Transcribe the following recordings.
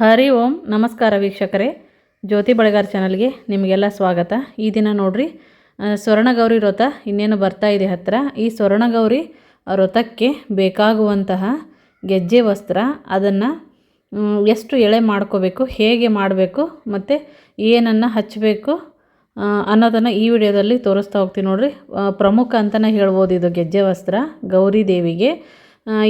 ಹರಿ ಓಂ, ನಮಸ್ಕಾರ ವೀಕ್ಷಕರೇ. ಜ್ಯೋತಿ ಬಳೆಗಾರ ಚಾನಲ್ಗೆ ನಿಮಗೆಲ್ಲ ಸ್ವಾಗತ. ಈ ದಿನ ನೋಡ್ರಿ ಸ್ವರ್ಣಗೌರಿ ವ್ರತ ಇನ್ನೇನು ಬರ್ತಾ ಇದೆ ಹತ್ತಿರ ಈ ಸ್ವರ್ಣಗೌರಿ ವ್ರತಕ್ಕೆ ಬೇಕಾಗುವಂತಹ ಗೆಜ್ಜೆ ವಸ್ತ್ರ, ಅದನ್ನು ಎಷ್ಟು ಎಳೆ ಮಾಡ್ಕೋಬೇಕು, ಹೇಗೆ ಮಾಡಬೇಕು, ಮತ್ತು ಏನನ್ನು ಹಚ್ಚಬೇಕು ಅನ್ನೋದನ್ನು ಈ ವಿಡಿಯೋದಲ್ಲಿ ತೋರಿಸ್ತಾ ಹೋಗ್ತೀನಿ ನೋಡ್ರಿ. ಪ್ರಮುಖ ಅಂತಲೇ ಹೇಳ್ಬೋದು ಇದು ಗೆಜ್ಜೆ ವಸ್ತ್ರ ಗೌರಿ ದೇವಿಗೆ.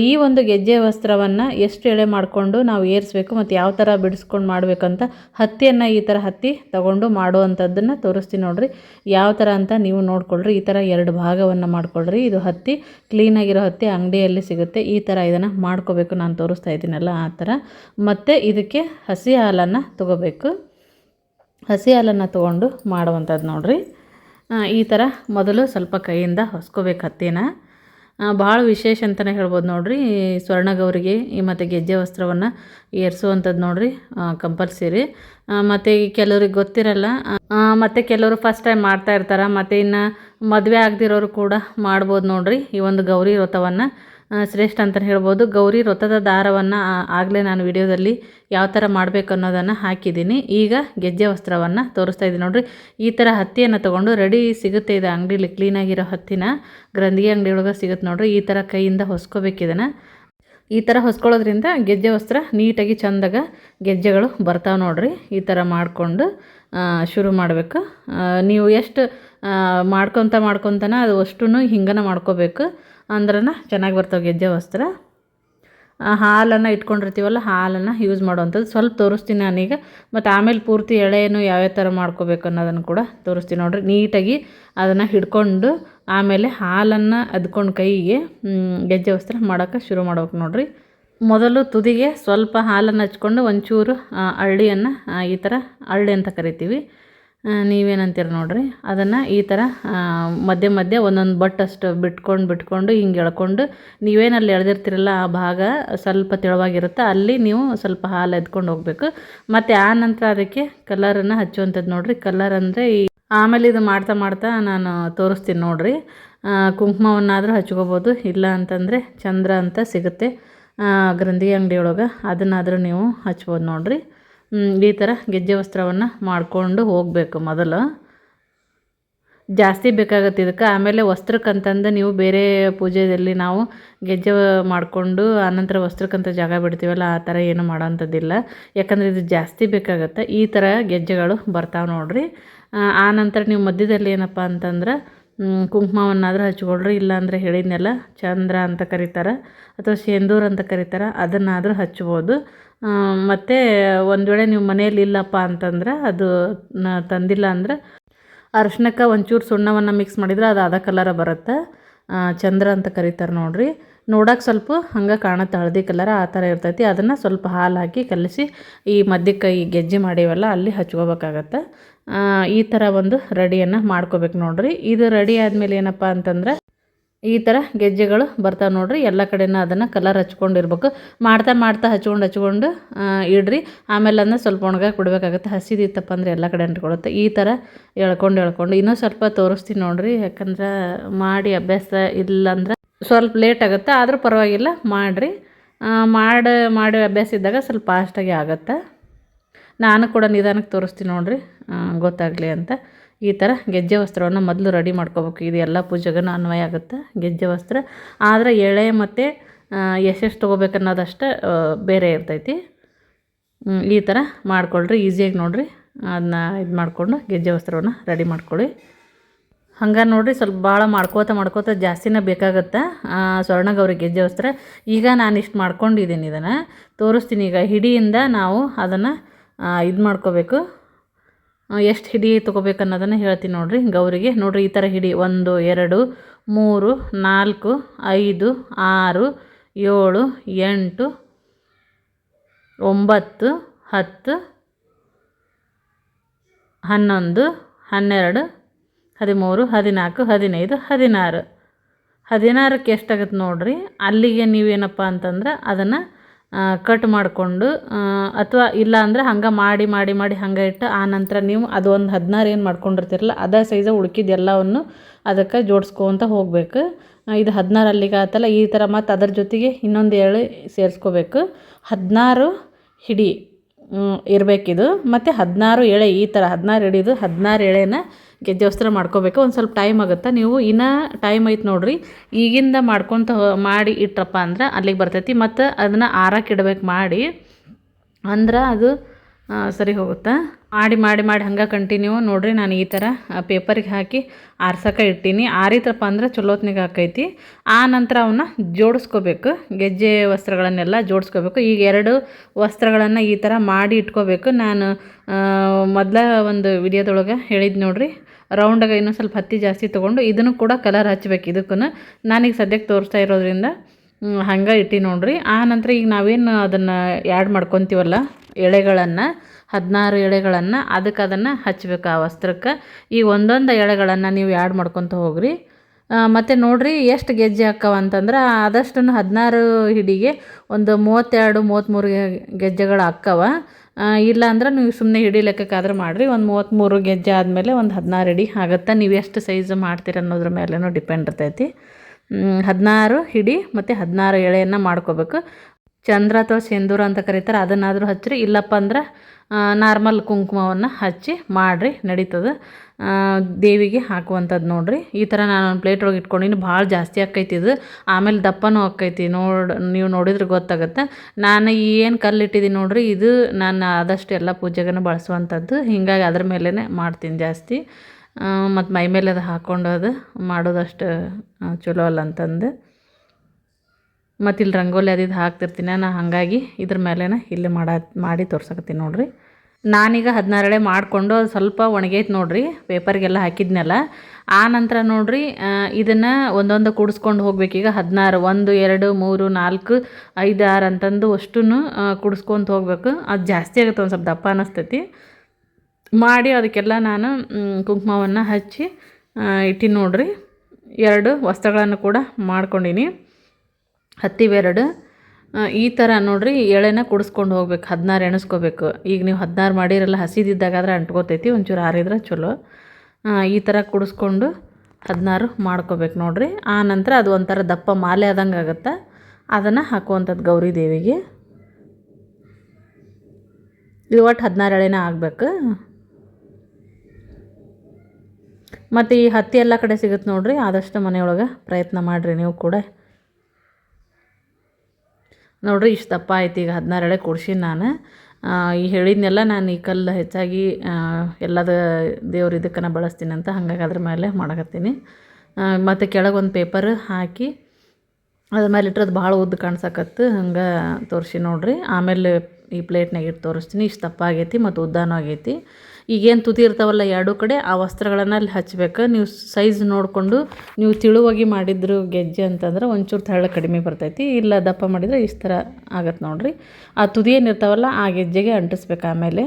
ಈ ಒಂದು ಗೆಜ್ಜೆ ವಸ್ತ್ರವನ್ನು ಎಷ್ಟು ಎಳೆ ಮಾಡಿಕೊಂಡು ನಾವು ಏರಿಸ್ಬೇಕು ಮತ್ತು ಯಾವ ಥರ ಬಿಡಿಸ್ಕೊಂಡು ಮಾಡಬೇಕಂತ ಹತ್ತಿಯನ್ನು ಈ ಥರ ಹತ್ತಿ ತಗೊಂಡು ಮಾಡುವಂಥದ್ದನ್ನು ತೋರಿಸ್ತೀನಿ ನೋಡಿರಿ. ಯಾವ ಥರ ಅಂತ ನೀವು ನೋಡ್ಕೊಳ್ರಿ. ಈ ಥರ ಎರಡು ಭಾಗವನ್ನು ಮಾಡ್ಕೊಳ್ರಿ. ಇದು ಹತ್ತಿ ಕ್ಲೀನಾಗಿರೋ ಹತ್ತಿ ಅಂಗಡಿಯಲ್ಲಿ ಸಿಗುತ್ತೆ. ಈ ಥರ ಇದನ್ನು ಮಾಡ್ಕೋಬೇಕು. ನಾನು ತೋರಿಸ್ತಾ ಇದ್ದೀನಲ್ಲ ಆ ಥರ ಮತ್ತು ಇದಕ್ಕೆ ಹಸಿ ಹಾಲನ್ನು ತಗೋಬೇಕು. ಹಸಿ ಹಾಲನ್ನು ತೊಗೊಂಡು ಮಾಡುವಂಥದ್ದು ನೋಡಿರಿ. ಈ ಥರ ಮೊದಲು ಸ್ವಲ್ಪ ಕೈಯಿಂದ ಹೊಸ್ಕೋಬೇಕು ಹತ್ತಿನ ಭಾಳ ವಿಶೇಷ ಅಂತಲೇ ಹೇಳ್ಬೋದು ನೋಡ್ರಿ. ಸ್ವರ್ಣಗೌರಿಗೆ, ಈ ಮತ್ತು ಗೆಜ್ಜೆ ವಸ್ತ್ರವನ್ನು ಏರಿಸುವಂಥದ್ದು ನೋಡ್ರಿ ಕಂಪಲ್ಸರಿ. ಮತ್ತು ಕೆಲವ್ರಿಗೆ ಗೊತ್ತಿರಲ್ಲ ಮತ್ತು ಕೆಲವರು ಫಸ್ಟ್ ಟೈಮ್ ಮಾಡ್ತಾ ಇರ್ತಾರೆ, ಮತ್ತು ಇನ್ನು ಮದುವೆ ಆಗದಿರೋರು ಕೂಡ ಮಾಡ್ಬೋದು ನೋಡ್ರಿ ಈ ಒಂದು ಗೌರಿ ವ್ರತವನ್ನು. ಶ್ರೇಷ್ಠ ಅಂತಲೇ ಹೇಳ್ಬೋದು. ಗೌರಿ ವೃತ್ತದ ದಾರವನ್ನು ಆಗಲೇ ನಾನು ವಿಡಿಯೋದಲ್ಲಿ ಯಾವ ಥರ ಮಾಡಬೇಕು ಅನ್ನೋದನ್ನು ಹಾಕಿದ್ದೀನಿ. ಈಗ ಗೆಜ್ಜೆ ವಸ್ತ್ರವನ್ನು ತೋರಿಸ್ತಾ ಇದ್ದೀನಿ ನೋಡಿರಿ. ಈ ಥರ ಹತ್ತಿಯನ್ನು ತೊಗೊಂಡು ರೆಡಿ ಸಿಗುತ್ತೆ ಇದು ಅಂಗಡಿಲಿ ಕ್ಲೀನಾಗಿರೋ ಹತ್ತಿನ. ಗ್ರಂಥಿಗೆ ಅಂಗಡಿ ಒಳಗೆ ಸಿಗುತ್ತೆ ನೋಡಿರಿ. ಈ ಥರ ಕೈಯಿಂದ ಹೊಸ್ಕೋಬೇಕಿದನ್ನು ಈ ಥರ ಹೊಸ್ಕೊಳ್ಳೋದ್ರಿಂದ ಗೆಜ್ಜೆ ವಸ್ತ್ರ ನೀಟಾಗಿ ಚಂದಾಗ ಗೆಜ್ಜೆಗಳು ಬರ್ತಾವೆ ನೋಡಿರಿ. ಈ ಥರ ಮಾಡಿಕೊಂಡು ಶುರು ಮಾಡಬೇಕು. ನೀವು ಎಷ್ಟು ಮಾಡ್ಕೊತ ಮಾಡ್ಕೊತಾನ ಅದು ಅಷ್ಟು ಹಿಂಗನ ಮಾಡ್ಕೋಬೇಕು. ಅಂದ್ರನ ಚೆನ್ನಾಗಿ ಬರ್ತವೆ ಗೆಜ್ಜೆ ವಸ್ತ್ರ. ಹಾಲನ್ನು ಇಟ್ಕೊಂಡಿರ್ತೀವಲ್ಲ, ಹಾಲನ್ನು ಯೂಸ್ ಮಾಡುವಂಥದ್ದು. ಸ್ವಲ್ಪ ತೋರಿಸ್ತೀನಿ ನಾನೀಗ. ಮತ್ತು ಆಮೇಲೆ ಪೂರ್ತಿ ಎಳೆಯನ್ನು ಯಾವ್ಯಾವ ಥರ ಮಾಡ್ಕೋಬೇಕು ಅನ್ನೋದನ್ನು ಕೂಡ ತೋರಿಸ್ತೀನಿ ನೋಡ್ರಿ. ನೀಟಾಗಿ ಅದನ್ನು ಹಿಡ್ಕೊಂಡು ಆಮೇಲೆ ಹಾಲನ್ನು ಅದ್ಕೊಂಡು ಕೈಗೆ ಗೆಜ್ಜೆ ವಸ್ತ್ರ ಮಾಡೋಕ್ಕೆ ಶುರು ಮಾಡ್ಬೇಕು ನೋಡ್ರಿ. ಮೊದಲು ತುದಿಗೆ ಸ್ವಲ್ಪ ಹಾಲನ್ನು ಹಚ್ಕೊಂಡು ಒಂಚೂರು ಅಳ್ಳಿಯನ್ನು ಈ ಥರ ಅಳ್ಳಿ ಅಂತ ಕರಿತೀವಿ. ನೀವೇನಂತೀರ ನೋಡಿರಿ? ಅದನ್ನು ಈ ಥರ ಮಧ್ಯ ಮಧ್ಯೆ ಒಂದೊಂದು ಒಂದೊಂದು ಬಟ್ಟಷ್ಟು ಬಿಟ್ಕೊಂಡು ಬಿಟ್ಕೊಂಡು ಹಿಂಗೆ ಎಳ್ಕೊಂಡು, ನೀವೇನಲ್ಲಿ ಎಳೆದಿರ್ತೀರಲ್ಲ ಆ ಭಾಗ ಸ್ವಲ್ಪ ತೆಳುವಾಗಿರುತ್ತೆ, ಅಲ್ಲಿ ನೀವು ಸ್ವಲ್ಪ ಹಾಲು ಎದ್ಕೊಂಡು ಹೋಗಬೇಕು. ಮತ್ತು ಆ ನಂತರ ಅದಕ್ಕೆ ಕಲರನ್ನು ಹಚ್ಚುವಂಥದ್ದು ನೋಡಿರಿ. ಕಲರ್ ಅಂದರೆ ಈ ಆಮೇಲೆ ಇದು ಮಾಡ್ತಾ ಮಾಡ್ತಾ ನಾನು ತೋರಿಸ್ತೀನಿ ನೋಡಿರಿ. ಕುಂಕುಮವನ್ನಾದರೂ ಹಚ್ಕೋಬೋದು, ಇಲ್ಲ ಅಂತಂದರೆ ಚಂದ್ರ ಅಂತ ಸಿಗುತ್ತೆ ಗ್ರಂಥಿ ಅಂಗಡಿ ಒಳಗೆ ಅದನ್ನಾದರೂ ನೀವು ಹಚ್ಬೋದು ನೋಡ್ರಿ. ಈ ಥರ ಗೆಜ್ಜೆ ವಸ್ತ್ರವನ್ನು ಮಾಡಿಕೊಂಡು ಹೋಗಬೇಕು ಮೊದಲು. ಜಾಸ್ತಿ ಬೇಕಾಗುತ್ತೆ ಇದಕ್ಕೆ. ಆಮೇಲೆ ವಸ್ತ್ರಕ್ಕಂತಂದು ನೀವು ಬೇರೆ ಪೂಜೆಯಲ್ಲಿ ನಾವು ಗೆಜ್ಜೆ ಮಾಡಿಕೊಂಡು ಆನಂತರ ವಸ್ತ್ರಕ್ಕಂತ ಜಾಗ ಬಿಡ್ತೀವಲ್ಲ ಆ ಥರ ಏನು ಮಾಡೋಂಥದ್ದಿಲ್ಲ. ಯಾಕಂದರೆ ಇದು ಜಾಸ್ತಿ ಬೇಕಾಗುತ್ತೆ. ಈ ಥರ ಗೆಜ್ಜೆಗಳು ಬರ್ತಾವೆ ನೋಡಿರಿ. ಆ, ಆ ನೀವು ಮಧ್ಯದಲ್ಲಿ ಏನಪ್ಪ ಅಂತಂದ್ರೆ ಕುಂಕುಮವನ್ನಾದರೂ ಹಚ್ಕೊಳ್ರಿ, ಇಲ್ಲಾಂದರೆ ಹೇಳಿದ್ನೆಲ್ಲ, ಚಂದ್ರ ಅಂತ ಕರೀತಾರೆ, ಅಥವಾ ಸೇಂದೂರ್ ಅಂತ ಕರೀತಾರೆ, ಅದನ್ನಾದರೂ ಹಚ್ಬೋದು. ಮತ್ತು ಒಂದು ವೇಳೆ ನೀವು ಮನೆಯಲ್ಲಿ ಇಲ್ಲಪ್ಪ ಅಂತಂದ್ರೆ ಅದು ನ, ತಂದಿಲ್ಲ ಅಂದ್ರೆ ಅರಿಶಿನಕ್ಕೆ ಒಂಚೂರು ಸುಣ್ಣವನ್ನು ಮಿಕ್ಸ್ ಮಾಡಿದ್ರೆ ಅದು ಅದ ಕಲರ ಬರುತ್ತೆ. ಚಂದ್ರ ಅಂತ ಕರೀತಾರೆ ನೋಡಿರಿ. ನೋಡೋಕೆ ಸ್ವಲ್ಪ ಹಂಗೆ ಕಾಣುತ್ತೆ, ಹಳದಿ ಕಲರ್ ಆ ಥರ ಇರ್ತೈತಿ. ಅದನ್ನು ಸ್ವಲ್ಪ ಹಾಲು ಹಾಕಿ ಕಲಸಿ ಈ ಮಧ್ಯಕ್ಕೆ ಈ ಗೆಜ್ಜೆ ಮಾಡೀವಲ್ಲ, ಅಲ್ಲಿ ಹಚ್ಕೋಬೇಕಾಗತ್ತೆ. ಈ ಥರ ಒಂದು ರೆಡಿಯನ್ನು ಮಾಡ್ಕೋಬೇಕು ನೋಡ್ರಿ. ಇದು ರೆಡಿ ಆದಮೇಲೆ ಏನಪ್ಪ ಅಂತಂದ್ರೆ ಈ ಥರ ಗೆಜ್ಜೆಗಳು ಬರ್ತಾವೆ ನೋಡ್ರಿ. ಎಲ್ಲ ಕಡೆನೂ ಅದನ್ನು ಕಲರ್ ಹಚ್ಕೊಂಡಿರ್ಬೇಕು. ಮಾಡ್ತಾ ಮಾಡ್ತಾ ಹಚ್ಕೊಂಡು ಹಚ್ಕೊಂಡು ಇಡ್ರಿ. ಆಮೇಲೆ ಅದನ್ನ ಸ್ವಲ್ಪ ಒಣಗಾಕಿ ಬಿಡಬೇಕಾಗುತ್ತೆ. ಹಸಿದಿತ್ತಪ್ಪ ಅಂದರೆ ಎಲ್ಲ ಕಡೆ ಅಂಟ್ಕೊಳುತ್ತೆ. ಈ ಥರ ಎಳ್ಕೊಂಡು ಎಳ್ಕೊಂಡು ಇನ್ನೂ ಸ್ವಲ್ಪ ತೋರಿಸ್ತೀನಿ ನೋಡ್ರಿ. ಯಾಕಂದ್ರೆ ಮಾಡಿ ಅಭ್ಯಾಸ ಇಲ್ಲ ಅಂದ್ರೆ ಸ್ವಲ್ಪ ಲೇಟ್ ಆಗುತ್ತೆ. ಆದರೂ ಪರವಾಗಿಲ್ಲ, ಮಾಡಿರಿ. ಮಾಡಿ ಮಾಡಿ ಅಭ್ಯಾಸ ಇದ್ದಾಗ ಸ್ವಲ್ಪ ಫಾಸ್ಟಾಗಿ ಆಗುತ್ತೆ. ನಾನು ಕೂಡ ನಿಧಾನಕ್ಕೆ ತೋರಿಸ್ತೀನಿ ನೋಡ್ರಿ. ಗೊತ್ತಾಗಲಿ ಅಂತ. ಈ ಥರ ಗೆಜ್ಜೆ ವಸ್ತ್ರವನ್ನು ಮೊದಲು ರೆಡಿ ಮಾಡ್ಕೋಬೇಕು. ಇದು ಎಲ್ಲ ಪೂಜೆಗೂ ಅನ್ವಯ ಆಗುತ್ತೆ ಗೆಜ್ಜೆ ವಸ್ತ್ರ. ಆದರೆ ಎಳೆ ಮತ್ತು ಎಷ್ಟೆಷ್ಟು ತೊಗೋಬೇಕು ಅನ್ನೋದಷ್ಟು ಬೇರೆ ಇರ್ತೈತಿ. ಈ ಥರ ಮಾಡ್ಕೊಳ್ರಿ. ಈಸಿಯಾಗಿ ನೋಡಿರಿ. ಅದನ್ನ ಇದು ಮಾಡಿಕೊಂಡು ಗೆಜ್ಜೆ ವಸ್ತ್ರವನ್ನು ರೆಡಿ ಮಾಡ್ಕೊಳ್ಳಿ. ಹಂಗೆ ನೋಡಿರಿ, ಸ್ವಲ್ಪ ಭಾಳ ಮಾಡ್ಕೋತಾ ಮಾಡ್ಕೋತ ಜಾಸ್ತಿನೇ ಬೇಕಾಗುತ್ತೆ. ಸ್ವರ್ಣಗೌರಿ ಗೆಜ್ಜೆ ವಸ್ತ್ರ. ಈಗ ನಾನು ಇಷ್ಟು ಮಾಡ್ಕೊಂಡಿದ್ದೀನಿ ಇದನ್ನು. ತೋರಿಸ್ತೀನಿ ಈಗ ಹಿಡಿಯಿಂದ ನಾವು ಅದನ್ನು ಇದು ಮಾಡ್ಕೋಬೇಕು. ಎಷ್ಟು ಹಿಡಿ ತೊಗೋಬೇಕು ಅನ್ನೋದನ್ನು ಹೇಳ್ತೀನಿ ನೋಡಿರಿ. ಗೌರಿಗೆ ನೋಡಿರಿ, ಈ ಥರ ಹಿಡಿ. ಒಂದು, ಎರಡು, ಮೂರು, ನಾಲ್ಕು, ಐದು, ಆರು, ಏಳು, ಎಂಟು, ಒಂಬತ್ತು, ಹತ್ತು, ಹನ್ನೊಂದು, ಹನ್ನೆರಡು, ಹದಿಮೂರು, ಹದಿನಾಲ್ಕು, ಹದಿನೈದು, ಹದಿನಾರು. ಹದಿನಾರಕ್ಕೆ ಎಷ್ಟಾಗುತ್ತೆ ನೋಡಿರಿ? ಅಲ್ಲಿಗೆ ನೀವೇನಪ್ಪ ಅಂತಂದ್ರೆ ಅದನ್ನು ಕಟ್ ಮಾಡಿಕೊಂಡು ಅಥವಾ ಇಲ್ಲ ಅಂದರೆ ಹಂಗೆ ಮಾಡಿ ಮಾಡಿ ಮಾಡಿ ಹಂಗೆ ಇಟ್ಟು ಆ ನಂತರ ನೀವು ಅದು ಒಂದು ಹದಿನಾರು ಏನು ಮಾಡ್ಕೊಂಡಿರ್ತೀರಲ್ಲ, ಅದೇ ಸೈಜ ಉಳ್ಕಿದ ಎಲ್ಲವನ್ನು ಅದಕ್ಕೆ ಜೋಡಿಸ್ಕೊತ ಹೋಗಬೇಕು. ಇದು ಹದಿನಾರು ಅಲ್ಲಿಗೆ ಆತಲ್ಲ, ಈ ಥರ ಮತ್ತು ಅದರ ಜೊತೆಗೆ ಇನ್ನೊಂದು ಎಳೆ ಸೇರಿಸ್ಕೋಬೇಕು. ಹದಿನಾರು ಹಿಡಿ ಇರಬೇಕಿದು. ಮತ್ತು ಹದಿನಾರು ಎಳೆ, ಈ ಥರ ಹದಿನಾರು ಹಿಡಿದು ಹದಿನಾರು ಎಳೆನ ಗೆಜ್ಜೆ ವಸ್ತ್ರ ಮಾಡ್ಕೋಬೇಕು, ಒಂದು ಸ್ವಲ್ಪ ಟೈಮ್ ಆಗುತ್ತೆ? ನೀವು ಇನ್ನೂ ಟೈಮ್ ಐತೆ ನೋಡಿರಿ. ಈಗಿಂದ ಮಾಡ್ಕೊತ ಮಾಡಿ ಇಟ್ರಪ್ಪ ಅಂದ್ರೆ ಅಲ್ಲಿಗೆ ಬರ್ತೈತಿ. ಮತ್ತು ಅದನ್ನು ಆರಕ್ಕೆ ಇಡ್ಬೇಕು ಮಾಡಿ. ಅಂದ್ರೆ ಅದು ಸರಿ ಹೋಗುತ್ತೆ? ಮಾಡಿ ಮಾಡಿ ಮಾಡಿ ಹಂಗೆ ಕಂಟಿನ್ಯೂ ನೋಡಿರಿ ನಾನು ಈ ಥರ ಪೇಪರಿಗೆ ಹಾಕಿ ಆರ್ಸಕ್ಕೆ ಇಟ್ಟೀನಿ. ಆರಿತ್ರಪ್ಪ ಅಂದ್ರೆ ಚಲೋತ್ನಿಗೆ ಹಾಕೈತಿ ಆ ನಂತರ ಅವನ್ನ ಜೋಡಿಸ್ಕೋಬೇಕು. ಗೆಜ್ಜೆ ವಸ್ತ್ರಗಳನ್ನೆಲ್ಲ ಜೋಡಿಸ್ಕೋಬೇಕು. ಈಗ ಎರಡು ವಸ್ತ್ರಗಳನ್ನು ಈ ಥರ ಮಾಡಿ ಇಟ್ಕೋಬೇಕು. ನಾನು ಮೊದಲ ಒಂದು ವಿಡಿಯೋದೊಳಗೆ ಹೇಳಿದ್ದು ನೋಡ್ರಿ. ರೌಂಡಾಗ ಇನ್ನೂ ಸ್ವಲ್ಪ ಹತ್ತಿ ಜಾಸ್ತಿ ತೊಗೊಂಡು ಇದನ್ನು ಕೂಡ ಕಲರ್ ಹಚ್ಬೇಕು. ಇದಕ್ಕೂ ನಾನೀಗ ಸದ್ಯಕ್ಕೆ ತೋರಿಸ್ತಾ ಇರೋದ್ರಿಂದ ಹಂಗೆ ಇಟ್ಟು ನೋಡ್ರಿ. ಆ ನಂತರ ಈಗ ನಾವೇನು ಅದನ್ನು ಆ್ಯಡ್ ಮಾಡ್ಕೊತೀವಲ್ಲ, ಎಳೆಗಳನ್ನು, ಹದಿನಾರು ಎಳೆಗಳನ್ನು, ಅದಕ್ಕೆ ಅದನ್ನು ಹಚ್ಬೇಕು ಆ ವಸ್ತ್ರಕ್ಕೆ. ಈ ಒಂದೊಂದು ಎಳೆಗಳನ್ನು ನೀವು ಆ್ಯಡ್ ಮಾಡ್ಕೊತ ಹೋಗ್ರಿ. ಮತ್ತು ನೋಡಿರಿ ಎಷ್ಟು ಗೆಜ್ಜೆ ಹಾಕವ ಅಂತಂದ್ರೆ ಆದಷ್ಟು ಹದಿನಾರು ಹಿಡಿಗೆ ಒಂದು ಮೂವತ್ತೆರಡು ಮೂವತ್ತ್ಮೂರು ಗೆಜ್ಜೆಗಳು ಹಾಕ್ಕವ ಇಲ್ಲ ಅಂದ್ರೆ ನೀವು ಸುಮ್ಮನೆ ಹಿಡಿ ಲೆಕ್ಕಕ್ಕಾದ್ರೆ ಮಾಡಿರಿ. ಒಂದು ಮೂವತ್ತ್ಮೂರು ಗೆಜ್ಜೆ ಆದಮೇಲೆ ಒಂದು ಹದಿನಾರು ಹಿಡಿ ಆಗುತ್ತೆ. ನೀವು ಎಷ್ಟು ಸೈಜ್ ಮಾಡ್ತೀರ ಅನ್ನೋದ್ರ ಮೇಲೆ ಡಿಪೆಂಡ್ ಇರ್ತೈತಿ. ಹದಿನಾರು ಹಿಡಿ ಮತ್ತು ಹದಿನಾರು ಎಳೆಯನ್ನು ಮಾಡ್ಕೋಬೇಕು. ಚಂದ್ರ ಅಥವಾ ಸಿಂಧೂರ ಅಂತ ಕರೀತಾರೆ, ಅದನ್ನಾದರೂ ಹಚ್ಚಿರಿ. ಇಲ್ಲಪ್ಪ ಅಂದ್ರೆ ನಾರ್ಮಲ್ ಕುಂಕುಮವನ್ನು ಹಚ್ಚಿ ಮಾಡಿರಿ, ನಡೀತದೆ. ದೇವಿಗೆ ಹಾಕುವಂಥದ್ದು ನೋಡಿರಿ. ಈ ಥರ ನಾನು ಒಂದು ಪ್ಲೇಟ್ ಒಳಗೆ ಇಟ್ಕೊಂಡಿನಿ ಭಾಳ ಜಾಸ್ತಿ ಆಕೈತಿ ಇದು. ಆಮೇಲೆ ದಪ್ಪನೂ ಆಕೈತಿ ನೋಡಿ, ನೀವು ನೋಡಿದ್ರೆ ಗೊತ್ತಾಗುತ್ತೆ. ನಾನು ಏನು ಕಲ್ಲು ಇಟ್ಟಿದ್ದೀನಿ ನೋಡಿರಿ, ಇದು ನಾನು ಆದಷ್ಟು ಎಲ್ಲ ಪೂಜೆಗೂ ಬಳಸುವಂಥದ್ದು. ಹೀಗಾಗಿ ಅದ್ರ ಮೇಲೇ ಮಾಡ್ತೀನಿ ಜಾಸ್ತಿ. ಮತ್ತು ಮೈ ಮೇಲೆ ಅದು ಹಾಕ್ಕೊಂಡು ಅದು ಮಾಡೋದಷ್ಟು ಚಲೋ ಅಲ್ಲ ಅಂತಂದು. ಮತ್ತು ಇಲ್ಲಿ ರಂಗೋಲಿ ಅದು ಇದು ಹಾಕ್ತಿರ್ತೀನಿ. ನಾನು ಹಾಗಾಗಿ ಇದ್ರ ಮೇಲೆನ ಇಲ್ಲಿ ಮಾಡ, ಮಾಡಿ ತೋರ್ಸಕತ್ತೀನಿ ನೋಡಿರಿ. ನಾನೀಗ ಹದಿನಾರಳೆ ಮಾಡಿಕೊಂಡು ಅದು ಸ್ವಲ್ಪ ಒಣಗೈತೆ ನೋಡಿರಿ. ಪೇಪರ್ಗೆಲ್ಲ ಹಾಕಿದ್ನಲ್ಲ. ಆ ನಂತರ ನೋಡ್ರಿ ಇದನ್ನು ಒಂದೊಂದು ಕೂಡಿಸ್ಕೊಂಡು ಹೋಗ್ಬೇಕೀಗ ಹದಿನಾರು, ಒಂದು, ಎರಡು, ಮೂರು, ನಾಲ್ಕು, ಐದು, ಆರು ಅಂತಂದು ಅಷ್ಟೂ ಕೂಡಿಸ್ಕೊಂತ ಹೋಗ್ಬೇಕು. ಅದು ಜಾಸ್ತಿ ಆಗುತ್ತೆ ಒಂದು ಸ್ವಲ್ಪ ದಪ್ಪ ಅನ್ನಿಸ್ತೈತಿ ಮಾಡಿ ಅದಕ್ಕೆಲ್ಲ ನಾನು ಕುಂಕುಮವನ್ನು ಹಚ್ಚಿ ಇಟ್ಟಿನಿ ನೋಡಿರಿ. ಎರಡು ವಸ್ತ್ರಗಳನ್ನು ಕೂಡ ಮಾಡ್ಕೊಂಡೀನಿ. ಹತ್ತಿವೆರಡು. ಈ ಥರ ನೋಡಿರಿ ಎಳೆನ ಕುಡಿಸ್ಕೊಂಡು ಹೋಗ್ಬೇಕು, ಹದಿನಾರು ಎಣಿಸ್ಕೋಬೇಕು. ಈಗ ನೀವು ಹದಿನಾರು ಮಾಡಿರಲ್ಲ, ಹಸಿದಿದ್ದಾಗಾದ್ರೆ ಅಂಟ್ಕೋತೈತಿ, ಒಂಚೂರು ಆರಿದ್ರೆ ಚಲೋ. ಈ ಥರ ಕುಡಿಸ್ಕೊಂಡು ಹದಿನಾರು ಮಾಡ್ಕೋಬೇಕು ನೋಡಿರಿ. ಆ ನಂತರ ಅದು ಒಂಥರ ದಪ್ಪ ಮಾಲೆ ಆದಂಗೆ ಆಗುತ್ತೆ, ಅದನ್ನು ಹಾಕುವಂಥದ್ದು ಗೌರಿ ದೇವಿಗೆ. ಇದು ಒಟ್ಟು ಹದಿನಾರು ಎಳೆನ ಆಗಬೇಕು. ಮತ್ತು ಈ ಹತ್ತಿ ಎಲ್ಲ ಕಡೆ ಸಿಗುತ್ತೆ ನೋಡಿರಿ, ಆದಷ್ಟು ಮನೆಯೊಳಗೆ ಪ್ರಯತ್ನ ಮಾಡಿರಿ ನೀವು ಕೂಡ. ನೋಡ್ರಿ ಇಷ್ಟು ದಪ್ಪ ಆಯ್ತು ಈಗ ಹದಿನಾರು ಎಳೆ ಕೊಡ್ಸೀನಿ ನಾನು. ಈ ಹೇಳಿದ್ನೆಲ್ಲ ನಾನು ಈ ಕಲ್ಲು ಹೆಚ್ಚಾಗಿ ಎಲ್ಲದ ದೇವ್ರ ಇದಕ್ಕನ ಬಳಸ್ತೀನಿ ಅಂತ ಹಾಗಾಗಿ ಅದ್ರ ಮೇಲೆ ಮಾಡಕತ್ತೀನಿ ಮತ್ತು ಕೆಳಗೆ ಒಂದು ಪೇಪರ್ ಹಾಕಿ ಅದ್ರ ಮೇಲೆ ಇಟ್ಟರೆ ಅದು ಭಾಳ ಉದ್ದ ಕಾಣ್ಸಕತ್ತು, ಹಂಗೆ ತೋರಿಸಿ ನೋಡಿರಿ. ಆಮೇಲೆ ಈ ಪ್ಲೇಟ್ನಾಗ ಇಟ್ಟು ತೋರಿಸ್ತೀನಿ. ಇಷ್ಟು ದಪ್ಪ ಆಗೈತಿ ಮತ್ತು ಉದ್ದಾನೂ ಆಗೈತಿ. ಈಗೇನು ತುದಿ ಇರ್ತಾವಲ್ಲ ಎರಡೂ ಕಡೆ ಆ ವಸ್ತ್ರಗಳನ್ನು ಅಲ್ಲಿ ಹಚ್ಬೇಕು. ನೀವು ಸೈಜ್ ನೋಡಿಕೊಂಡು ನೀವು ತಿಳುವಾಗಿ ಮಾಡಿದ್ರು ಗೆಜ್ಜೆ ಅಂತಂದ್ರೆ ಒಂಚೂರು ತೆಳ್ಳ ಕಡಿಮೆ ಬರ್ತೈತಿ. ಇಲ್ಲ ದಪ್ಪ ಮಾಡಿದರೆ ಇಷ್ಟು ಥರ ಆಗತ್ತೆ ನೋಡಿರಿ. ಆ ತುದಿ ಏನಿರ್ತಾವಲ್ಲ ಆ ಗೆಜ್ಜೆಗೆ ಅಂಟಿಸ್ಬೇಕು ಆಮೇಲೆ.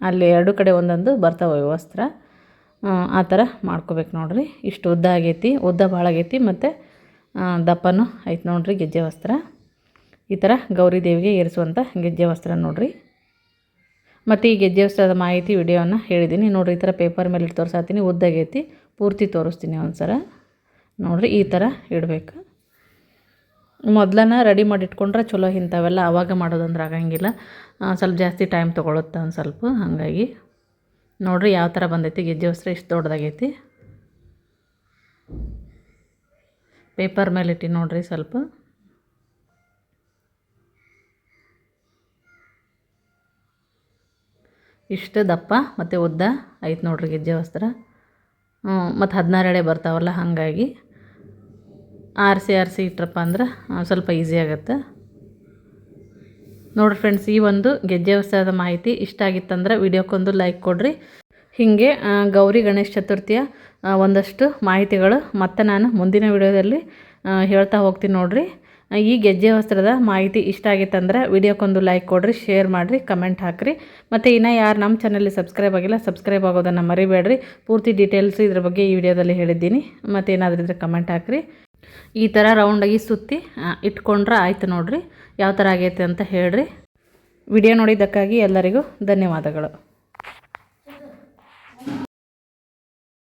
ಅಲ್ಲಿ ಎರಡು ಕಡೆ ಒಂದೊಂದು ಬರ್ತಾವೆ ವಸ್ತ್ರ. ಆ, ಥರ ಮಾಡ್ಕೋಬೇಕು ನೋಡಿರಿ. ಇಷ್ಟು ಉದ್ದ ಆಗೈತಿ ಉದ್ದ ಭಾಳ ಆಗೈತಿ ಮತ್ತು ದಪ್ಪನೂ ಐತೆ ನೋಡಿರಿ ಗೆಜ್ಜೆ ವಸ್ತ್ರ. ಈ ಥರ ಗೌರಿ ದೇವಿಗೆ ಏರಿಸುವಂಥ ಗೆಜ್ಜೆ ವಸ್ತ್ರ ನೋಡಿರಿ. ಮತ್ತು ಈ ಗೆಜ್ಜೆ ವಸ್ತ್ರದ ಮಾಹಿತಿ ವಿಡಿಯೋನ ಹೇಳಿದ್ದೀನಿ. ನೋಡಿರಿ, ಈ ಥರ ಪೇಪರ್ ಮೇಲೆ ತೋರ್ಸಾತೀನಿ. ಉದ್ದಾಗೈತಿ. ಪೂರ್ತಿ ತೋರಿಸ್ತೀನಿ ಒಂದು ಸಲ ನೋಡಿರಿ, ಈ ಥರ ಇಡಬೇಕು. ಮೊದಲನ ರೆಡಿ ಮಾಡಿ ಇಟ್ಕೊಂಡ್ರೆ ಚಲೋ ಇಂಥವೆಲ್ಲ ಆವಾಗ ಮಾಡೋದಂದ್ರೆ ಆಗಂಗಿಲ್ಲ. ಸ್ವಲ್ಪ ಜಾಸ್ತಿ ಟೈಮ್ ತೊಗೊಳುತ್ತೆ ಒಂದು ಸ್ವಲ್ಪ, ಹಾಗಾಗಿ. ನೋಡಿರಿ, ಯಾವ ಥರ ಬಂದೈತಿ. ಗೆಜ್ಜೆ ವಸ್ತ್ರ ಇಷ್ಟು ದೊಡ್ಡದಾಗೈತಿ. ಪೇಪರ್ ಮೇಲೆ ಇಟ್ಟು ನೋಡಿರಿ ಸ್ವಲ್ಪ. ಇಷ್ಟು ದಪ್ಪ, ಮತ್ತು ಉದ್ದ. ಐತೆ ನೋಡ್ರಿ ಗೆಜ್ಜೆ ವಸ್ತ್ರ. ಮತ್ತು ಹದಿನಾರು ಎಳೆ ಬರ್ತಾವಲ್ಲ, ಹಾಗಾಗಿ. ಆರಿಸಿ ಆರಿಸಿ ಇಟ್ರಪ್ಪ ಅಂದ್ರೆ ಸ್ವಲ್ಪ ಈಸಿ ಆಗುತ್ತೆ. ನೋಡ್ರಿ ಫ್ರೆಂಡ್ಸ್ ಈ ಒಂದು ಗೆಜ್ಜೆ ವಸ್ತ್ರದ ಮಾಹಿತಿ ಇಷ್ಟ ಆಗಿತ್ತಂದ್ರೆ ವಿಡಿಯೋಕ್ಕೊಂದು ಲೈಕ್ ಕೊಡಿರಿ. ಹೀಗೆ ಗೌರಿ ಗಣೇಶ ಚತುರ್ಥಿಯ ಒಂದಷ್ಟು ಮಾಹಿತಿಗಳು ಮತ್ತೆ ನಾನು ಮುಂದಿನ ವಿಡಿಯೋದಲ್ಲಿ ಹೇಳ್ತಾ ಹೋಗ್ತೀನಿ ನೋಡ್ರಿ. ಈ ಗೆಜ್ಜೆ ವಸ್ತ್ರದ ಮಾಹಿತಿ ಇಷ್ಟ ಆಗಿತ್ತಂದ್ರೆ ವಿಡಿಯೋಕ್ಕೊಂದು ಲೈಕ್ ಕೊಡಿರಿ ಶೇರ್ ಮಾಡಿರಿ ಕಮೆಂಟ್ ಹಾಕಿರಿ. ಮತ್ತು ಇನ್ನೂ ಯಾರು ನಮ್ಮ ಚಾನಲ್ಲಿ ಸಬ್ಸ್ಕ್ರೈಬ್ ಆಗಿಲ್ಲ ಸಬ್ಸ್ಕ್ರೈಬ್ ಆಗೋದನ್ನು ಮರಿಬೇಡ್ರಿ. ಪೂರ್ತಿ ಡೀಟೇಲ್ಸ್ ಇದ್ರ ಬಗ್ಗೆ ಈ ವಿಡಿಯೋದಲ್ಲಿ ಹೇಳಿದ್ದೀನಿ. ಮತ್ತು ಏನಾದರೂ ಇದ್ರೆ ಕಮೆಂಟ್ ಹಾಕಿರಿ. ಈ ಥರ ರೌಂಡಾಗಿ ಸುತ್ತಿ ಇಟ್ಕೊಂಡ್ರೆ ಆಯ್ತು ನೋಡಿರಿ. ಯಾವ ಥರ ಆಗೈತೆ ಅಂತ ಹೇಳ್ರಿ. ವಿಡಿಯೋ ನೋಡಿದ್ದಕ್ಕಾಗಿ ಎಲ್ಲರಿಗೂ ಧನ್ಯವಾದಗಳು.